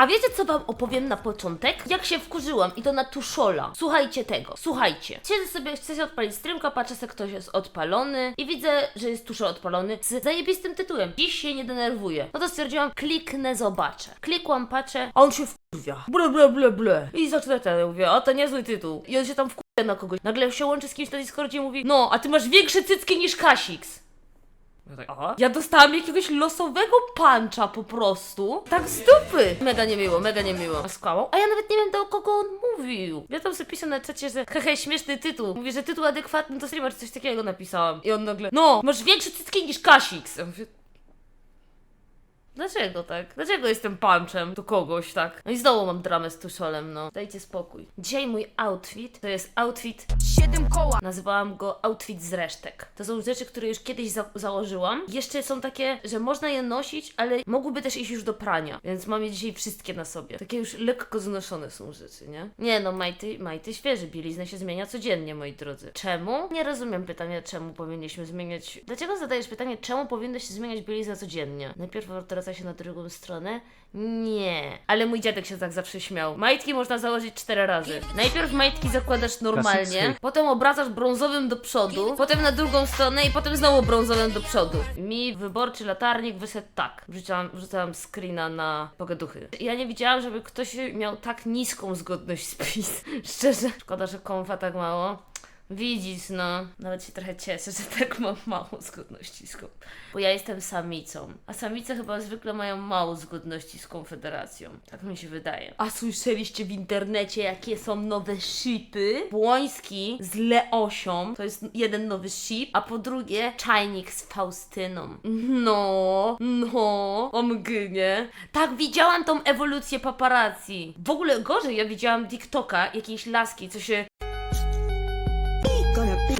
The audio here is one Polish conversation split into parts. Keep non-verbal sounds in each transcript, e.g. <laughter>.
A wiecie, co wam opowiem na początek? Jak się wkurzyłam i to na tuszola. Słuchajcie tego, słuchajcie. Siedzę sobie, chcę się odpalić streamka, patrzę sobie, ktoś jest odpalony i widzę, że jest tuszol odpalony z zajebistym tytułem. Dziś się nie denerwuję. No to stwierdziłam, kliknę, zobaczę. Klikłam, patrzę, a on się wkurwia. Ble, ble, ble, ble. I zaczyna ten, mówię, a to niezły tytuł. I on się tam wkurwia na kogoś. Nagle się łączy z kimś na Discordzie i mówi, no, a ty masz większe cycki niż Kasix. Ja tak, aha. Ja dostałam jakiegoś losowego puncha po prostu. Tak z dupy. Mega niemiło, mega niemiło. Skłamał. A ja nawet nie wiem do kogo on mówił. Ja tam sobie pisał na czacie, że hehe, śmieszny tytuł. Mówię, że tytuł adekwatny do streama, czy coś takiego napisałam. I on nagle, no, masz większe cycki niż Kasix. Ja mówię, Dlaczego tak? Dlaczego jestem punchem do kogoś, tak? No i znowu mam dramę z tuszolem, no. Dajcie spokój. Dzisiaj mój outfit to jest outfit Siedem koła. Nazwałam go outfit z resztek. To są rzeczy, które już kiedyś za założyłam. Jeszcze są takie, że można je nosić, ale mogłyby też iść już do prania. Więc mam je dzisiaj wszystkie na sobie. Takie już lekko znoszone są rzeczy, nie? Nie no, majty, majty świeży. Bielizna się zmienia codziennie, moi drodzy. Czemu? Nie rozumiem pytania, czemu powinniśmy zmieniać... Dlaczego zadajesz pytanie, czemu powinno się zmieniać bieliznę codziennie? Najpierw odwraca się na drugą stronę. Nie. Ale mój dziadek się tak zawsze śmiał. Majtki można założyć cztery razy. Najpierw majtki zakładasz normalnie, Klasycznie. potem obracasz brązowym do przodu, potem na drugą stronę i potem znowu brązowym do przodu. Mi wyborczy latarnik wyszedł tak. Wrzucałam, wrzucałam screena na pogaduchy. Ja nie widziałam, żeby ktoś miał tak niską zgodność z PiS. <laughs> Szczerze. Szkoda, że konfa tak mało. Widzisz, no. Nawet się trochę cieszę, że tak mam mało zgodności z. Bo ja jestem samicą. A samice chyba zwykle mają mało zgodności z Konfederacją. Tak mi się wydaje. A słyszeliście w internecie, jakie są nowe shipy? Błoński z Leosią. To jest jeden nowy ship. A po drugie, czajnik z Faustyną. No, no. O mgnie. Tak, widziałam tą ewolucję paparazzi. W ogóle gorzej, ja widziałam TikToka jakiejś laski, co się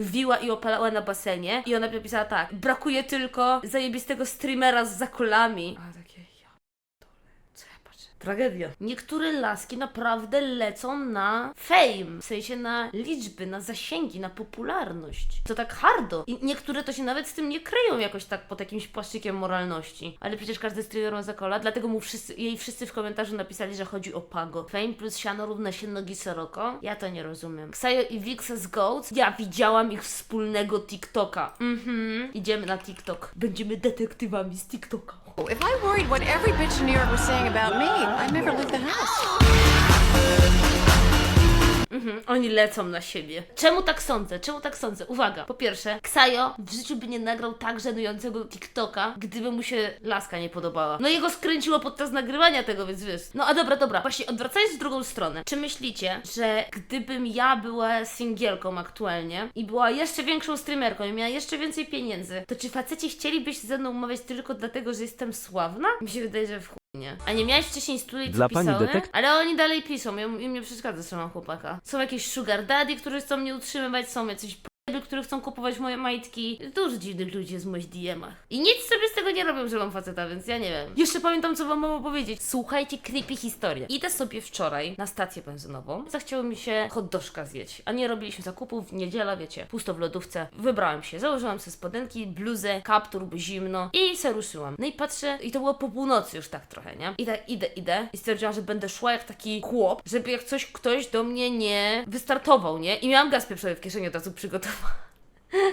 wiła i opalała na basenie i ona napisała tak, brakuje tylko zajebistego streamera z zakolami. A takie, ja dole, co ja patrzę? Tragedia. Niektóre laski naprawdę lecą na fame, w sensie na liczby, na zasięgi, na popularność. To tak hardo. I niektóre to się nawet z tym nie kryją jakoś tak pod jakimś płaszczykiem moralności. Ale przecież każdy streamer ma zakola, dlatego mu wszyscy, jej wszyscy w komentarzu napisali, że chodzi o pago. Fame plus siano równa się nogi Soroko? Ja to nie rozumiem. Ksajo i Wixa z Goats? Ja widziałam ich wspólnego TikToka. Mhm. Idziemy na TikTok. Będziemy detektywami z TikToka. If I worried what every bitch in New York was saying about me, I'd never leave the house. Mhm, oni lecą na siebie. Czemu tak sądzę? Czemu tak sądzę? Uwaga. Po pierwsze, Ksajo w życiu by nie nagrał tak żenującego TikToka, gdyby mu się laska nie podobała. No jego skręciło podczas nagrywania tego, więc wiesz. No a dobra, dobra. Właśnie odwracając w drugą stronę. Czy myślicie, że gdybym ja była singielką aktualnie i była jeszcze większą streamerką i miała jeszcze więcej pieniędzy, to czy faceci chcieliby się ze mną umawiać tylko dlatego, że jestem sławna? Mi się wydaje, że w nie. A nie miałeś wcześniej studiów, Dla co pani pisały? Ale oni dalej piszą, ja, im nie przeszkadza, że mam chłopaka. Są jakieś sugar daddy, którzy chcą mnie utrzymywać, są jacyś p***y, które chcą kupować moje majtki. Dużo dziwnych ludzi jest w moich DM-ach. I nic sobie tego nie robią, że mam faceta, więc ja nie wiem. Jeszcze pamiętam, co wam mam opowiedzieć. Słuchajcie, creepy historię. Idę sobie wczoraj na stację benzynową. Zachciało mi się hot dożka zjeść. A nie robiliśmy zakupów, niedziela, wiecie, pusto w lodówce. Wybrałam się, założyłam sobie spodenki, bluzę, kaptur, bo zimno i se ruszyłam. No i patrzę, i to było po północy już tak trochę, nie? I tak idę, idę i stwierdziłam, że będę szła jak taki chłop, żeby jak coś ktoś do mnie nie wystartował, nie? I miałam gaz pieprzowy w kieszeni od razu przygotowany.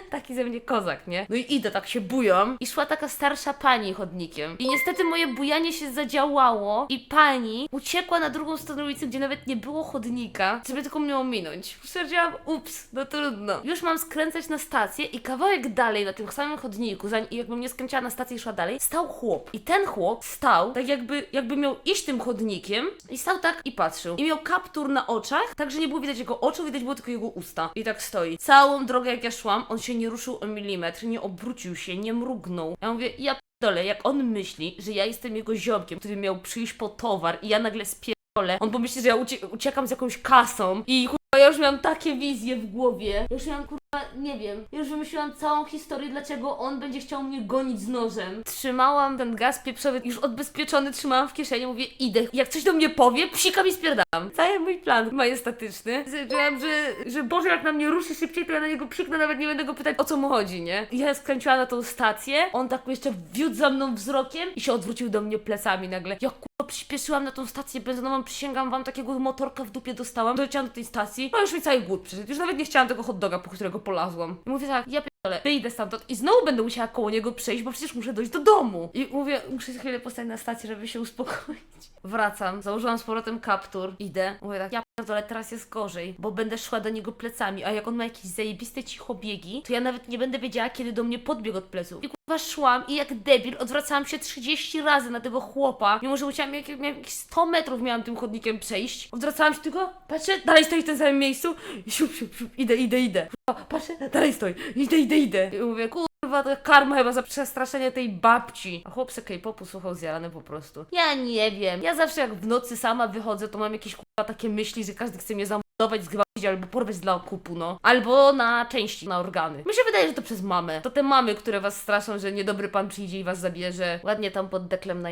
Taki ze mnie kozak, nie? No i idę, tak się bujam. I szła taka starsza pani chodnikiem. I niestety moje bujanie się zadziałało i pani uciekła na drugą stronę ulicy, gdzie nawet nie było chodnika, żeby tylko mnie ominąć. Stwierdziłam, ups, no trudno. Już mam skręcać na stację i kawałek dalej na tym samym chodniku, zanim jakbym nie skręciła na stację i szła dalej, stał chłop. I ten chłop stał tak jakby, jakby miał iść tym chodnikiem i stał tak i patrzył. I miał kaptur na oczach, tak że nie było widać jego oczu, widać było tylko jego usta. I tak stoi. Całą drogę jak ja szłam, on się nie ruszył o milimetr, nie obrócił się, nie mrugnął. Ja mówię, ja dole, jak on myśli, że ja jestem jego ziomkiem, który miał przyjść po towar i ja nagle spierdolę, on pomyśli, że ja ucie- uciekam z jakąś kasą i kurwa, ja już miałam takie wizje w głowie. Ja już miałam kurwa, nie wiem, ja już wymyśliłam całą historię, dlaczego on będzie chciał mnie gonić z nożem. Trzymałam ten gaz pieprzowy, już odbezpieczony, trzymałam w kieszeni, mówię, idę. Jak coś do mnie powie, psikam i spierdam. Cały mój plan majestatyczny. Wiedziałam, że, że Boże, jak na mnie ruszy szybciej, to ja na niego psiknę, nawet nie będę go pytać, o co mu chodzi, nie? Ja skręciłam na tą stację, on tak jeszcze wiódł za mną wzrokiem i się odwrócił do mnie plecami nagle. Ja przyspieszyłam na tą stację benzynową, przysięgam wam, takiego motorka w dupie dostałam, doleciałam do tej stacji, a już mi cały głód przyszedł, już nawet nie chciałam tego hot doga, po którego polazłam. I mówię tak, ja pierdolę, wyjdę stamtąd i znowu będę musiała koło niego przejść, bo przecież muszę dojść do domu. I mówię, muszę chwilę postać na stacji, żeby się uspokoić. <laughs> Wracam, założyłam z powrotem kaptur, idę, mówię tak, ja pierdolę, teraz jest gorzej, bo będę szła do niego plecami, a jak on ma jakieś zajebiste cichobiegi, to ja nawet nie będę wiedziała, kiedy do mnie podbiegł od pleców. I szłam i jak debil odwracałam się 30 razy na tego chłopa, mimo że musiałam jak, jakieś 100 metrów miałam tym chodnikiem przejść. Odwracałam się tylko, patrzę, dalej stoi w tym samym miejscu i siup, siup, siup, idę, idę, idę. Patrzę, dalej stoi, idę, idę, idę. I mówię, kurwa, to karma chyba za przestraszenie tej babci. A chłop se K-popu słuchał zjarany po prostu. Ja nie wiem, ja zawsze jak w nocy sama wychodzę, to mam jakieś kurwa takie myśli, że każdy chce mnie zamordować, zgwałcić albo porwać dla okupu, no. Albo na części, na organy. Mi się wydaje, że to przez mamę. To te mamy, które was straszą, że niedobry pan przyjdzie i was zabierze. Ładnie tam pod deklem na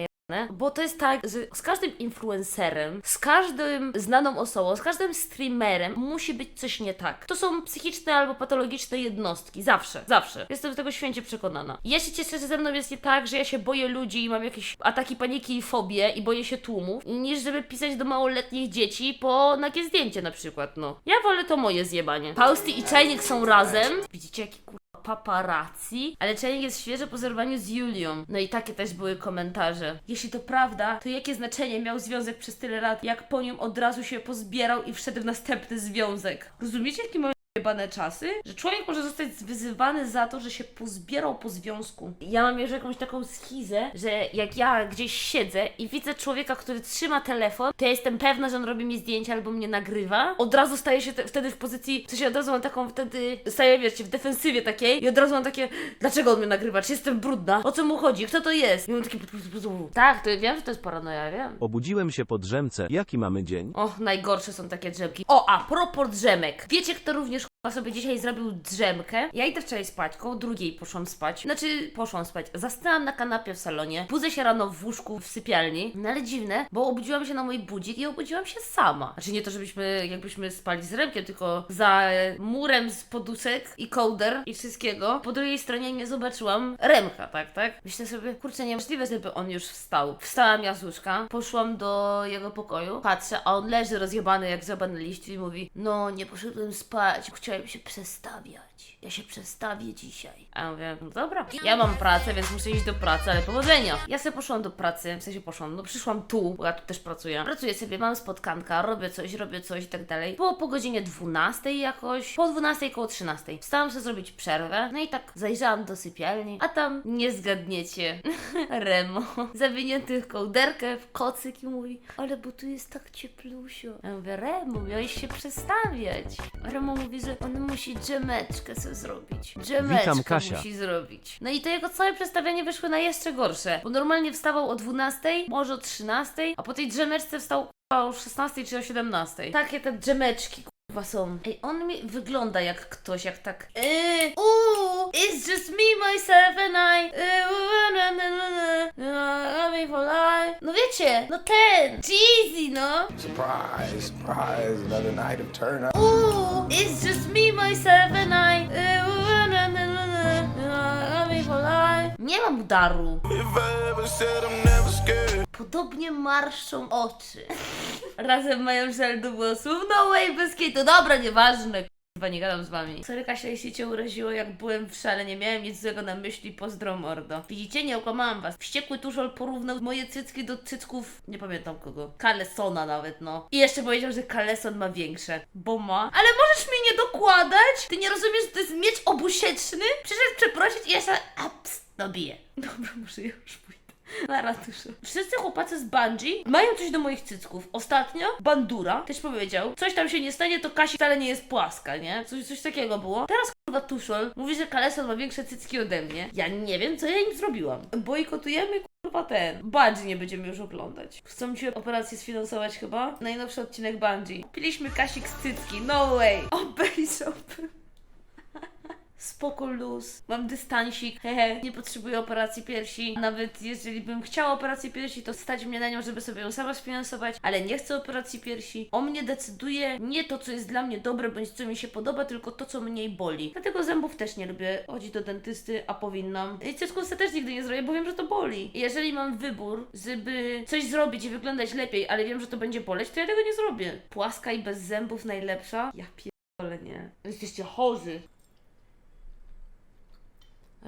bo to jest tak, że z każdym influencerem, z każdym znaną osobą, z każdym streamerem musi być coś nie tak. To są psychiczne albo patologiczne jednostki. Zawsze, zawsze. Jestem z tego święcie przekonana. Ja się cieszę, że ze mną jest nie tak, że ja się boję ludzi i mam jakieś ataki paniki i fobie i boję się tłumów, niż żeby pisać do małoletnich dzieci po nagie zdjęcie na przykład, no. Ja wolę to moje zjebanie. Fausty i Czajnik są razem. Widzicie, jaki kur paparazzi, ale Czajnik jest świeży po zerwaniu z Julią. No i takie też były komentarze. Jeśli to prawda, to jakie znaczenie miał związek przez tyle lat, jak po nim od razu się pozbierał i wszedł w następny związek? Rozumiecie, jakie mamy jebane czasy? Że człowiek może zostać wyzywany za to, że się pozbierał po związku. Ja mam już jakąś taką schizę, że jak ja gdzieś siedzę i widzę człowieka, który trzyma telefon, to ja jestem pewna, że on robi mi zdjęcia albo mnie nagrywa. Od razu staję się te, wtedy w pozycji, sensie od razu mam taką wtedy, staję wiecie, w defensywie takiej i od razu mam takie, dlaczego on mnie nagrywa? Czy jestem brudna? O co mu chodzi? Kto to jest? I mam takie, tak, to wiem, że to jest paranoja, wiem. Obudziłem się po drzemce. Jaki mamy dzień? O, najgorsze są takie drzemki. O, a propos drzemek. Wiecie, kto również chyba sobie dzisiaj zrobił drzemkę? Ja idę wczoraj spać, koło drugiej poszłam spać. Znaczy, poszłam spać. Zastałam na kanapie w salonie. Budzę się rano w łóżku w sypialni. No ale dziwne, bo obudziłam się na mój budzik i obudziłam się sama. Znaczy nie to, żebyśmy, jakbyśmy spali z Remkiem, tylko za murem z poduszek i kołder i wszystkiego. Po drugiej stronie nie zobaczyłam Remka, tak, tak? Myślę sobie, kurczę, niemożliwe, żeby on już wstał. Wstałam ja z łóżka, poszłam do jego pokoju, patrzę, a on leży rozjebany jak zjebany liść i mówi, no nie poszedłem spać, chciałem się przestawiać. Ja się przestawię dzisiaj. A ja mówię, no dobra. Ja mam pracę, więc muszę iść do pracy, ale powodzenia. Ja sobie poszłam do pracy, w sensie poszłam, no przyszłam tu, bo ja tu też pracuję. Pracuję sobie, mam spotkanka, robię coś, robię coś i tak dalej. Było po godzinie 12 jakoś, po 12 koło 13. Wstałam sobie zrobić przerwę, no i tak zajrzałam do sypialni, a tam nie zgadniecie. <laughs> Remo, zawinięty w kołderkę, w kocyk i mówi, ale bo tu jest tak cieplusio. Ja mówię, Remo, miałeś się przestawiać. Remo mówi, że on musi dżemeczkę sobie zrobić. Dżemeczkę Kasia. musi zrobić. No i to jego całe przestawianie wyszło na jeszcze gorsze, bo normalnie wstawał o 12, może o 13, a po tej dżemeczce wstał k***a, o 16 czy o 17. Takie te dżemeczki k***a są. Ej, on mi wygląda jak ktoś, jak tak Eee, ooh, it's just me, myself and I Eee, wiecie, no ten, Jeezy, no Surprise, surprise, another night of turn up. Ooh, it's just me, myself and I. Uh. Nie mam udaru. Podobnie marszczą oczy. <laughs> Razem mają żel do włosów. No way, bez kitu. Dobra, nieważne. Chyba nie gadam z wami. Sorry Kasia, jeśli cię uraziło, jak byłem w szale, nie miałem nic złego na myśli, pozdro mordo. Widzicie, nie okłamałam was. Wściekły tuszol porównał moje cycki do cycków, nie pamiętam kogo. Kalesona nawet, no. I jeszcze powiedział, że Kaleson ma większe. Bo ma. Ale możesz mi nie dokładać? Ty nie rozumiesz, że to jest miecz obusieczny? Przyszedł przeprosić i jeszcze... A, pst, dobiję. <laughs> Dobra, ja już pójdę. <laughs> Na ratuszu. Wszyscy chłopacy z Bungie mają coś do moich cycków. Ostatnio Bandura też powiedział, coś tam się nie stanie, to Kasi wcale nie jest płaska, nie? Coś, coś takiego było. Teraz kurwa Tuszol mówi, że Kaleson ma większe cycki ode mnie. Ja nie wiem, co ja im zrobiłam. Bojkotujemy kurwa ten. Bungie nie będziemy już oglądać. Chcą ci operację sfinansować chyba? Najnowszy odcinek Bungie. Kupiliśmy Kasik z cycki, no way. Obejrzałbym. Spoko luz, mam dystansik, hehe, nie potrzebuję operacji piersi. Nawet jeżeli bym chciała operacji piersi, to stać mnie na nią, żeby sobie ją sama sfinansować, ale nie chcę operacji piersi. O mnie decyduje nie to, co jest dla mnie dobre, bądź co mi się podoba, tylko to, co mniej boli. Dlatego zębów też nie lubię chodzić do dentysty, a powinnam. I cyckusa też nigdy nie zrobię, bo wiem, że to boli. Jeżeli mam wybór, żeby coś zrobić i wyglądać lepiej, ale wiem, że to będzie boleć, to ja tego nie zrobię. Płaska i bez zębów najlepsza? Ja pierdolę nie. Jesteście chorzy.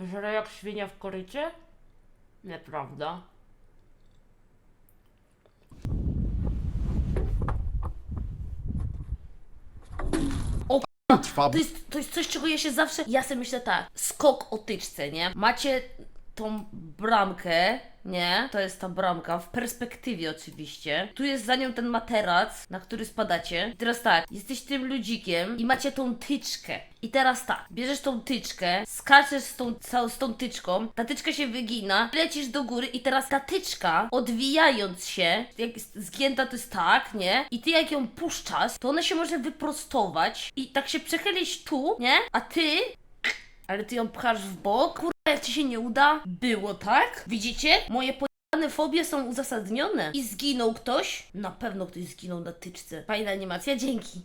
Żre jak świnia w korycie? Nieprawda. O k***a, to jest, to jest coś, czego ja się zawsze... Ja sobie myślę tak, skok o tyczce, nie? Macie tą bramkę, nie? To jest ta bramka, w perspektywie oczywiście. Tu jest za nią ten materac, na który spadacie. I teraz tak, jesteś tym ludzikiem i macie tą tyczkę. I teraz tak, bierzesz tą tyczkę, skaczesz z tą, z tą tyczką, ta tyczka się wygina, lecisz do góry i teraz ta tyczka, odwijając się, jak jest zgięta to jest tak, nie? I ty jak ją puszczasz, to ona się może wyprostować i tak się przechylić tu, nie? A ty ale ty ją pchasz w bok. Kurwa, jak ci się nie uda? Było tak? Widzicie? Moje pojebane fobie są uzasadnione. I zginął ktoś? Na pewno ktoś zginął na tyczce. Fajna animacja, dzięki.